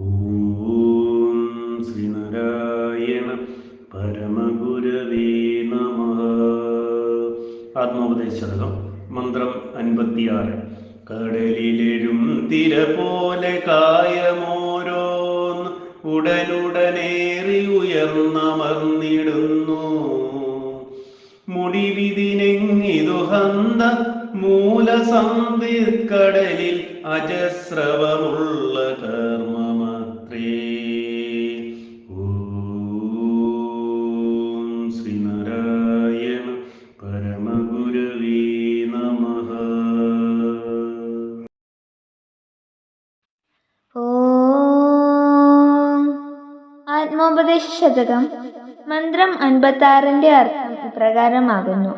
ഓം ശ്രീനാരായണ പരമഗുരവേ നമ. ആത്മോപദേശകം മന്ത്രം അൻപത്തിയാറ്. കടലിലെഴും തിര പോലെ കായമോരോന്ന് ഉടനുടനേറി ഉയർന്നമർന്നിടുന്നു. മുടിവിതിനെങ്ങിതുഹന്ത മൂലസന്ധിക്കടലിൽ അജസ്രവമുള്ള കർമ്മമത്രേ ആത്മോപദേശ ശതകം മന്ത്രം അൻപത്താറിന്റെ അർത്ഥം ഇപ്രകാരമാകുന്നു.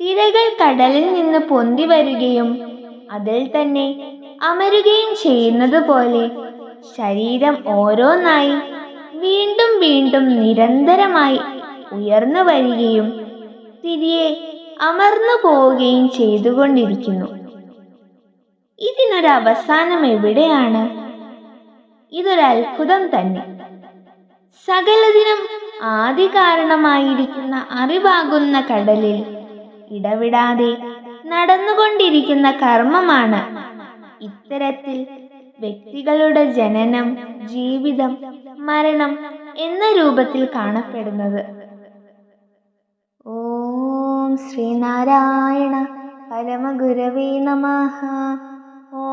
തിരകൾ കടലിൽ നിന്ന് പൊന്തി വരികയും അതിൽ തന്നെ അമരുകയും ചെയ്യുന്നത് പോലെ ശരീരം ഓരോന്നായി വീണ്ടും വീണ്ടും നിരന്തരമായി ഉയർന്നു വരികയും തിരിയെ അമർന്നു പോവുകയും ചെയ്തുകൊണ്ടിരിക്കുന്നു. ഇതിനൊരവസാനം എവിടെയാണ് ഇതൊരു അത്ഭുതം തന്നെ. സകലതിനും ആദ്യ കാരണമായിരിക്കുന്ന അറിവാകുന്ന കടലിൽ ഇടവിടാതെ നടന്നുകൊണ്ടിരിക്കുന്ന കർമ്മമാണ്. ഇത്തരത്തിൽ വ്യക്തികളുടെ ജനനം ജീവിതം മരണം എന്ന രൂപത്തിൽ കാണപ്പെടുന്നത്. ഓം ശ്രീനാരായണ പരമഗുരവേ നമഃ.